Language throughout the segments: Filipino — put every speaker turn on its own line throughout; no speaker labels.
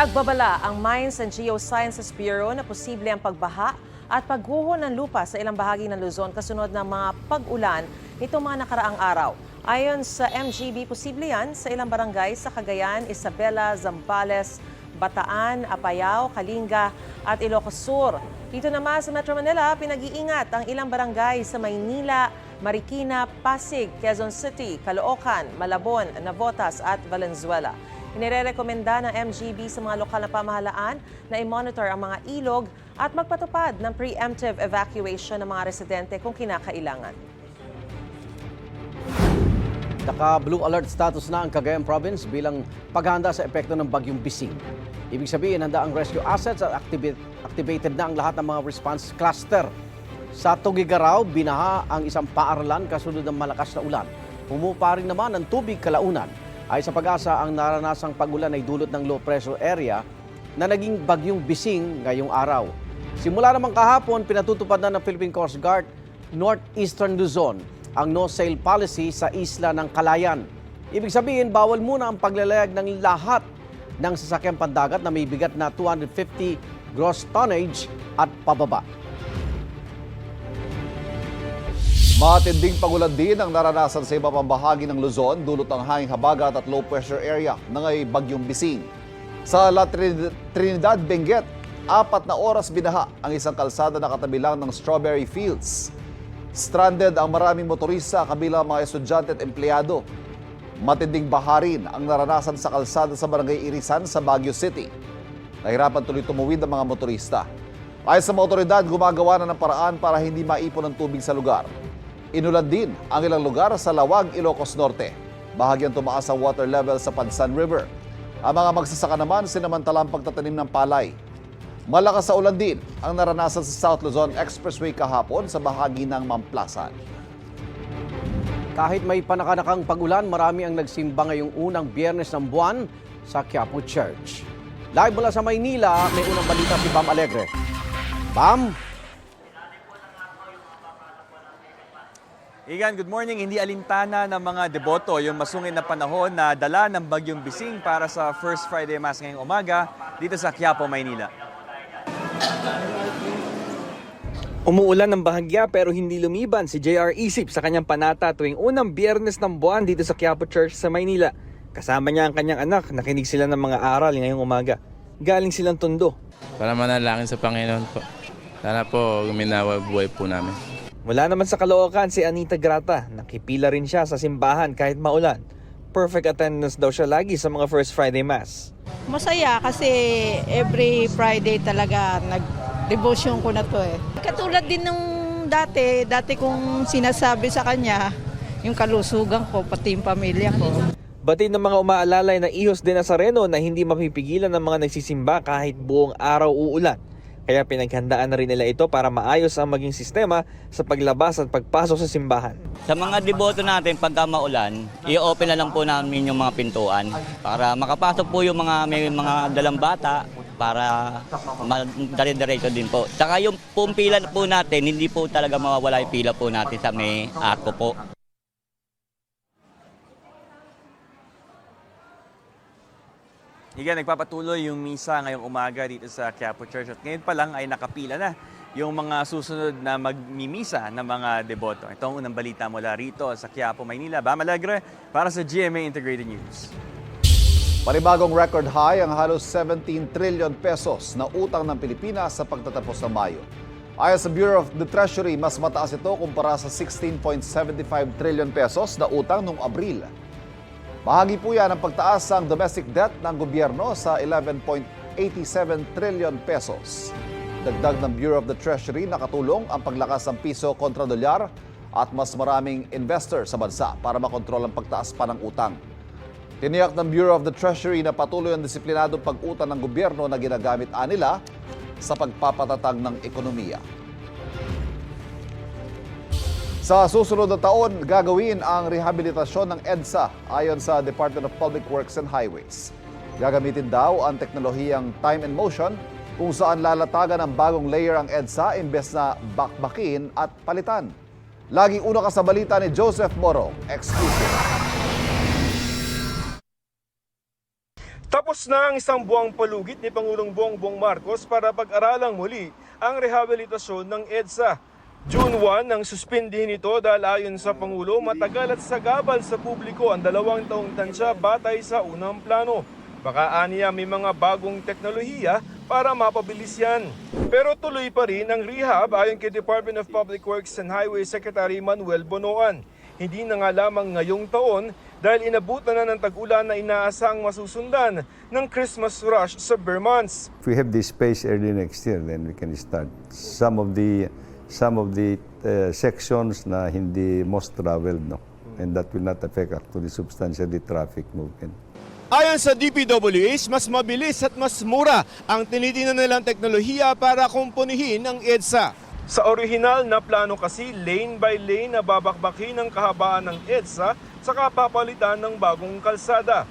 Nagbabala ang Mines and Geosciences Bureau na posible ang pagbaha at pagguho ng lupa sa ilang bahagi ng Luzon kasunod ng mga pag-ulan nitong mga nakaraang araw. Ayon sa MGB, posible yan sa ilang barangay sa Cagayan, Isabela, Zambales, Bataan, Apayao, Kalinga at Ilocos Sur. Dito naman sa Metro Manila, pinag-iingat ang ilang barangay sa Maynila, Marikina, Pasig, Quezon City, Caloocan, Malabon, Navotas at Valenzuela. Inirerekomenda ng MGB sa mga lokal na pamahalaan na i-monitor ang mga ilog at magpatupad ng preemptive evacuation ng mga residente kung kinakailangan.
Naka-blue alert status na ang Cagayan Province bilang paghahanda sa epekto ng bagyong Bising. Ibig sabihin, handa ang rescue assets at activi- activated na ang lahat ng mga response cluster. Sa Tugigaraw, binaha ang isang paaralan kasunod ng malakas na ulan. Pumupa rin naman ang tubig kalaunan. Ay sa pag-asa, ang naranasang pagulan ay dulot ng low pressure area na naging bagyong Bising ngayong araw. Simula naman kahapon, pinatutupad na ng Philippine Coast Guard Northeastern Luzon ang no-sail policy sa isla ng Kalayan. Ibig sabihin, bawal muna ang paglalayag ng lahat ng sasakyang pandagat na may bigat na 250 gross tonnage at pababa.
Matinding pagulan din ang naranasan sa iba pang bahagi ng Luzon dulot ng hanging habagat at low pressure area na ngay bagyong Bising. Sa La Trin- Trinidad, Benguet, apat na oras binaha ang isang kalsada na katabi lang ng strawberry fields. Stranded ang maraming motorista kabilang mga estudyante at empleyado. Matinding baharin ang naranasan sa kalsada sa barangay Irisan sa Baguio City. Nahirapan tuloy tumuwid ang mga motorista. Ayon sa mga otoridad, gumagawa na ng paraan para hindi maipon ang tubig sa lugar. Inulan din ang ilang lugar sa Lawag, Ilocos Norte. Bahagyang tumaas ang water level sa Pansan River. Ang mga magsasaka naman sinamantalang pagtatanim ng palay. Malakas sa ulan din ang naranasan sa South Luzon Expressway kahapon sa bahagi ng Mamplasan.
Kahit may panakanakang pagulan, marami ang nagsimba ngayong unang biyernes ng buwan sa Quiapo Church. Live mula sa Maynila, may unang balita si Bam Alegre. Bam!
Igan, good morning. Hindi alintana ng mga deboto yung masungit na panahon na dala ng Bagyong Bising para sa First Friday Mass ngayong umaga dito sa Quiapo, Maynila. Umuulan ng bahagya pero hindi lumiban si JR Isip sa kanyang panata tuwing unang biyernes ng buwan dito sa Quiapo Church sa Maynila. Kasama niya ang kanyang anak, nakinig sila ng mga aral ngayong umaga. Galing silang tundo.
para manalangin sa Panginoon po. Sana po guminawa buhay po namin.
Wala naman sa Caloocan si Anita Grata. Nakipila rin siya sa simbahan kahit maulan. Perfect attendance daw siya lagi sa mga First Friday Mass.
Masaya kasi every Friday talaga nag-devotion ko na to eh. Katulad din nung dati, dati kong sinasabi sa kanya, yung kalusugan ko, pati yung pamilya ko.
Batid ng mga umaalalay na ihos de Nazareno na hindi mapipigilan ng mga nagsisimba kahit buong araw uulan. Kaya pinaghandaan na rin nila ito para maayos ang maging sistema sa paglabas at pagpasok sa simbahan.
Sa mga deboto natin, pagka maulan, i-open na lang po namin yung mga pintuan para makapasok po yung mga may mga dalang bata para madali-diretso din po. Saka yung pong po natin, hindi po talaga mawawala yung pila po natin sa may ako po.
Higa, nagpapatuloy yung misa ngayong umaga dito sa Quiapo Church at ngayon pa lang ay nakapila na yung mga susunod na magmimisa ng mga deboto. Ito ang unang balita mula rito sa Quiapo, Maynila. Bam Alegre para sa GMA Integrated News.
Panibagong record high ang halos 17 trillion pesos na utang ng Pilipinas sa pagtatapos ng Mayo. Ayon sa Bureau of the Treasury, mas mataas ito kumpara sa 16.75 trillion pesos na utang noong Abril. Bahagi po yan ang pagtaas ng domestic debt ng gobyerno sa 11.87 trillion pesos. Dagdag ng Bureau of the Treasury, nakatulong ang paglakas ng piso kontra dolyar at mas maraming investor sa bansa para makontrol ang pagtaas pa ng utang. Tiniyak ng Bureau of the Treasury na patuloy ang disiplinadong pag-utang ng gobyerno na ginagamit anila sa pagpapatatag ng ekonomiya. Sa susunod na taon, gagawin ang rehabilitasyon ng EDSA ayon sa Department of Public Works and Highways. Gagamitin daw ang teknolohiyang time and motion kung saan lalatagan ng bagong layer ang EDSA imbes na bakbakin at palitan. Laging una ka sa balita ni Joseph Moro, exclusive.
Tapos na ang isang buwang palugit ni Pangulong Bongbong Marcos para pag-aralang muli ang rehabilitasyon ng EDSA. June 1 nang suspindihin ito dahil ayon sa Pangulo matagal at sagabal sa publiko ang dalawang taong tansya batay sa unang plano. Baka aniya may mga bagong teknolohiya para mapabilis yan. Pero tuloy pa rin ang rehab ayon kay Department of Public Works and Highway Secretary Manuel Bonoan. Hindi na nga lamang ngayong taon dahil inabutan na ng tag-ulan na inaasang masusundan ng Christmas rush sa Vermonts.
If we have this space early next year, then we can start. Some of the some of the uh, sections na hindi most traveled, no? And that will not affect actually substantially traffic movement.
Ayon sa DPWH, mas mabilis at mas mura ang tinitingnan nilang teknolohiya para kumpunihin ang EDSA. Sa orihinal na plano kasi, lane by lane na babakbakin ang kahabaan ng EDSA sa kapapalitan ng bagong kalsada.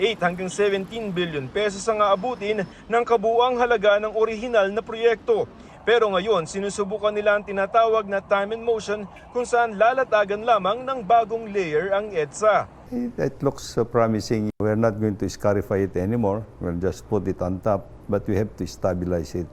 8 hanggang 17 billion pesos ang aabutin ng kabuang halaga ng orihinal na proyekto. Pero ngayon, sinusubukan nila ang tinatawag na time and motion kung saan lalatagan lamang ng bagong layer ang EDSA.
It, it looks uh, promising. We're not going to scarify it anymore. We'll just put it on top, but we have to stabilize it.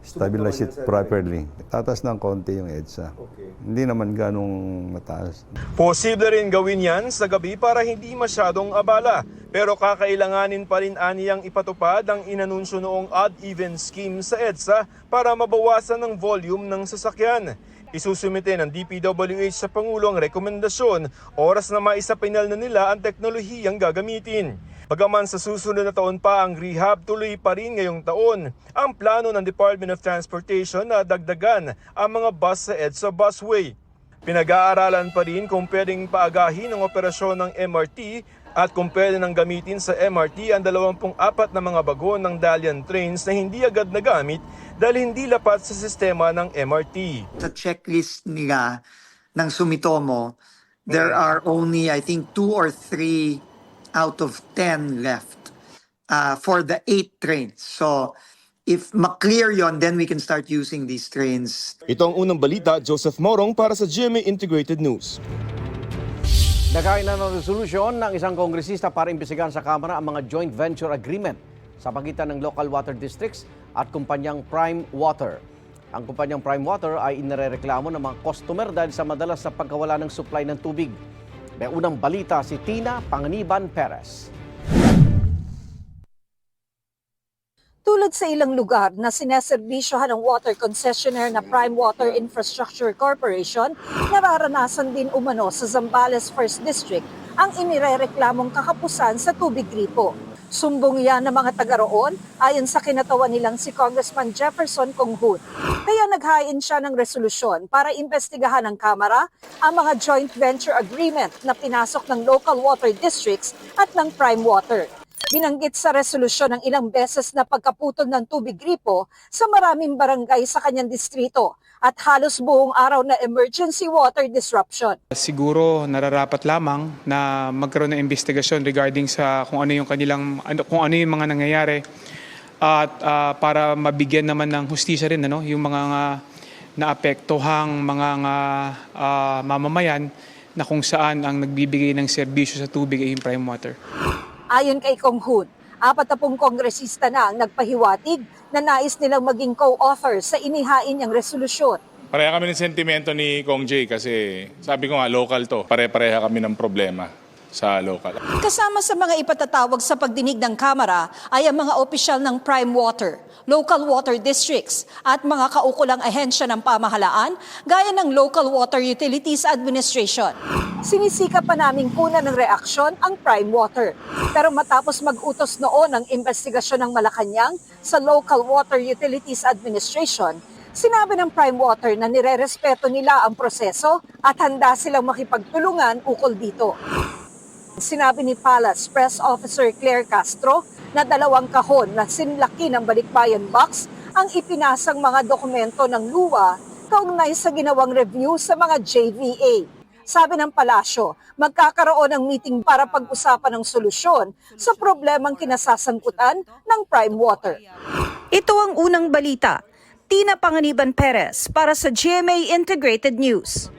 Stabilize it properly. Tatas ng konti yung EDSA. Hindi naman ganong mataas.
Posible rin gawin yan sa gabi para hindi masyadong abala. Pero kakailanganin pa rin aniyang ipatupad ang inanunsyo noong odd-even scheme sa EDSA para mabawasan ng volume ng sasakyan. Isusumite ng DPWH sa Pangulo ang rekomendasyon, oras na maisapinal na nila ang teknolohiyang gagamitin. Bagaman sa susunod na taon pa ang rehab, tuloy pa rin ngayong taon ang plano ng Department of Transportation na dagdagan ang mga bus sa EDSA busway. Pinag-aaralan pa rin kung pwedeng paagahin ang operasyon ng MRT at kung pwede nang gamitin sa MRT ang 24 na mga bago ng Dalian trains na hindi agad nagamit dahil hindi lapat sa sistema ng MRT.
sa checklist nila ng Sumitomo, there are only, I think, two or three out of 10 left uh, for the eight trains. So, if maklear yon, then we can start using these trains
Ito ang unang balita, Joseph Morong para sa GMA Integrated News.
Nagkain na ng resolusyon ng isang kongresista para imbestigahan sa Kamara ang mga joint venture agreement sa pagitan ng local water districts at kumpanyang Prime Water. Ang kumpanyang Prime Water ay inirereklamo ng mga customer dahil sa madalas na pagkawala ng supply ng tubig. May unang balita si Tina Panganiban Perez.
Tulad sa ilang lugar na sineserbisyohan ng water concessionaire na Prime Water Infrastructure Corporation, nararanasan din umano sa Zambales First District ang inirereklamong kakapusan sa tubig gripo. Sumbong yan ng mga taga roon ayon sa kinatawan nilang si Congressman Jefferson Conghun. Kaya naghain siya ng resolusyon para imbestigahan ng Kamara ang mga joint venture agreement na pinasok ng local water districts at ng Prime Water. Binanggit sa resolusyon ng ilang beses na pagkaputol ng tubig gripo sa maraming barangay sa kanyang distrito at halos buong araw na emergency water disruption.
Siguro nararapat lamang na magkaroon ng investigasyon regarding sa kung ano yung kanilang ano, kung ano yung mga nangyayari at ah, para mabigyan naman ng hustisya rin ano yung mga nga naapektuhang mga nga, ah, mamamayan na kung saan ang nagbibigay ng serbisyo sa tubig ay yung prime water.
Ayon kay Kong Hoon, apat na pong kongresista na ang nagpahiwatig na nais nilang maging co-author sa inihain niyang resolusyon.
Pareha kami ng sentimento ni Kong Jay kasi sabi ko nga local to. Pare-pareha kami ng problema sa local.
Kasama sa mga ipatatawag sa pagdinig ng Kamara ay ang mga opisyal ng Prime Water, local water districts at mga kaukulang ahensya ng pamahalaan gaya ng Local Water Utilities Administration. Sinisikap pa naming kunan ng reaksyon ang Prime Water. Pero matapos mag-utos noon ng investigasyon ng Malacanang sa Local Water Utilities Administration, Sinabi ng Prime Water na nirerespeto nila ang proseso at handa silang makipagtulungan ukol dito. Sinabi ni Palace Press Officer Claire Castro na dalawang kahon na sinlaki ng Balikbayan Box ang ipinasang mga dokumento ng luwa kaugnay sa ginawang review sa mga JVA. Sabi ng palasyo, magkakaroon ng meeting para pag-usapan ng solusyon sa problemang kinasasangkutan ng Prime Water. Ito ang unang balita. Tina Panganiban Perez para sa GMA Integrated News.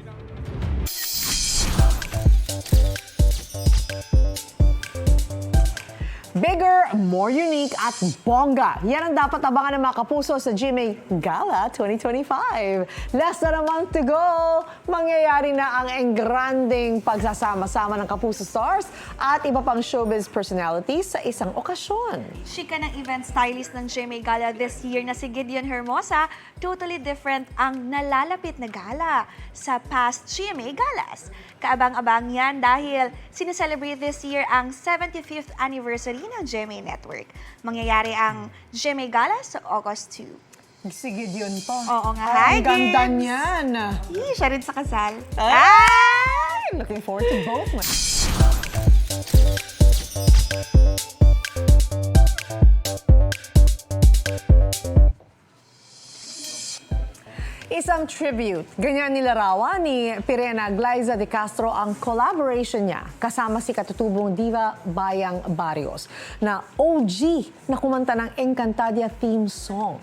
Bigger, more unique at bongga. Yan ang dapat abangan ng mga kapuso sa GMA Gala 2025. Less than a month to go, mangyayari na ang engranding pagsasama-sama ng kapuso stars at iba pang showbiz personalities sa isang okasyon.
Chika ng event stylist ng GMA Gala this year na si Gideon Hermosa, totally different ang nalalapit na gala sa past GMA Galas. Kaabang-abang yan dahil sineselebrate this year ang 75th anniversary ng GMA Network. Mangyayari ang GMA Gala sa August 2.
Si Gideon pa.
Oo nga.
Ang
Hi,
ganda
Gibbs!
niyan.
Ih, siya rin sa kasal.
Ay! Looking forward to both. Isang tribute. Ganyan nilarawan ni Pirena Glyza de Castro ang collaboration niya kasama si katutubong diva Bayang Barrios na OG na kumanta ng Encantadia theme song.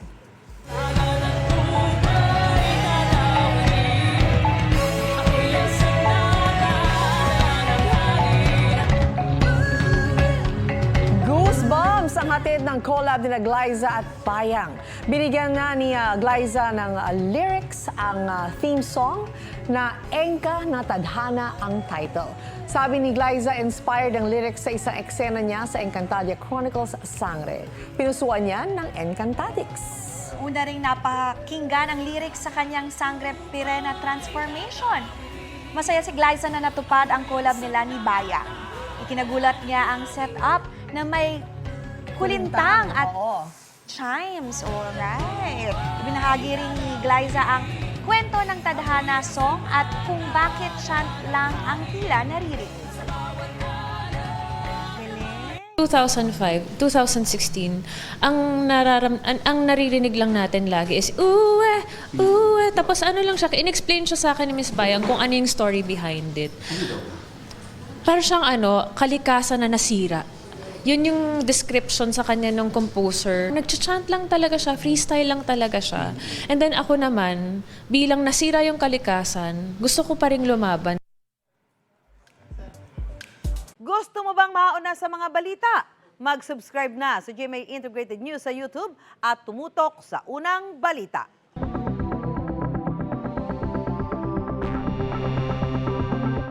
Ang hatid ng collab ni Glyza at Bayang. Binigyan na ni uh, Glyza ng uh, lyrics ang uh, theme song na Engka na Tadhana ang title. Sabi ni Glyza, inspired ang lyrics sa isang eksena niya sa Encantadia Chronicles Sangre. Pinusuan niya ng Encantadix.
Una ring napakinggan ang lyrics sa kanyang Sangre Pirena Transformation. Masaya si Glyza na natupad ang collab nila ni Baya. Ikinagulat niya ang setup na may kulintang at chimes. Alright. Ibinahagi rin ni Glyza ang kwento ng Tadhana song at kung bakit chant lang ang tila naririnig.
2005, 2016, ang nararam ang, ang naririnig lang natin lagi is uwe, uwe. Tapos ano lang siya, in-explain siya sa akin ni Miss Bayang kung ano yung story behind it. Para siyang ano, kalikasan na nasira. Yun yung description sa kanya ng composer. Nag-chant lang talaga siya, freestyle lang talaga siya. And then ako naman, bilang nasira yung kalikasan, gusto ko pa rin lumaban.
Gusto mo bang mauna sa mga balita? Mag-subscribe na sa GMA Integrated News sa YouTube at tumutok sa unang balita.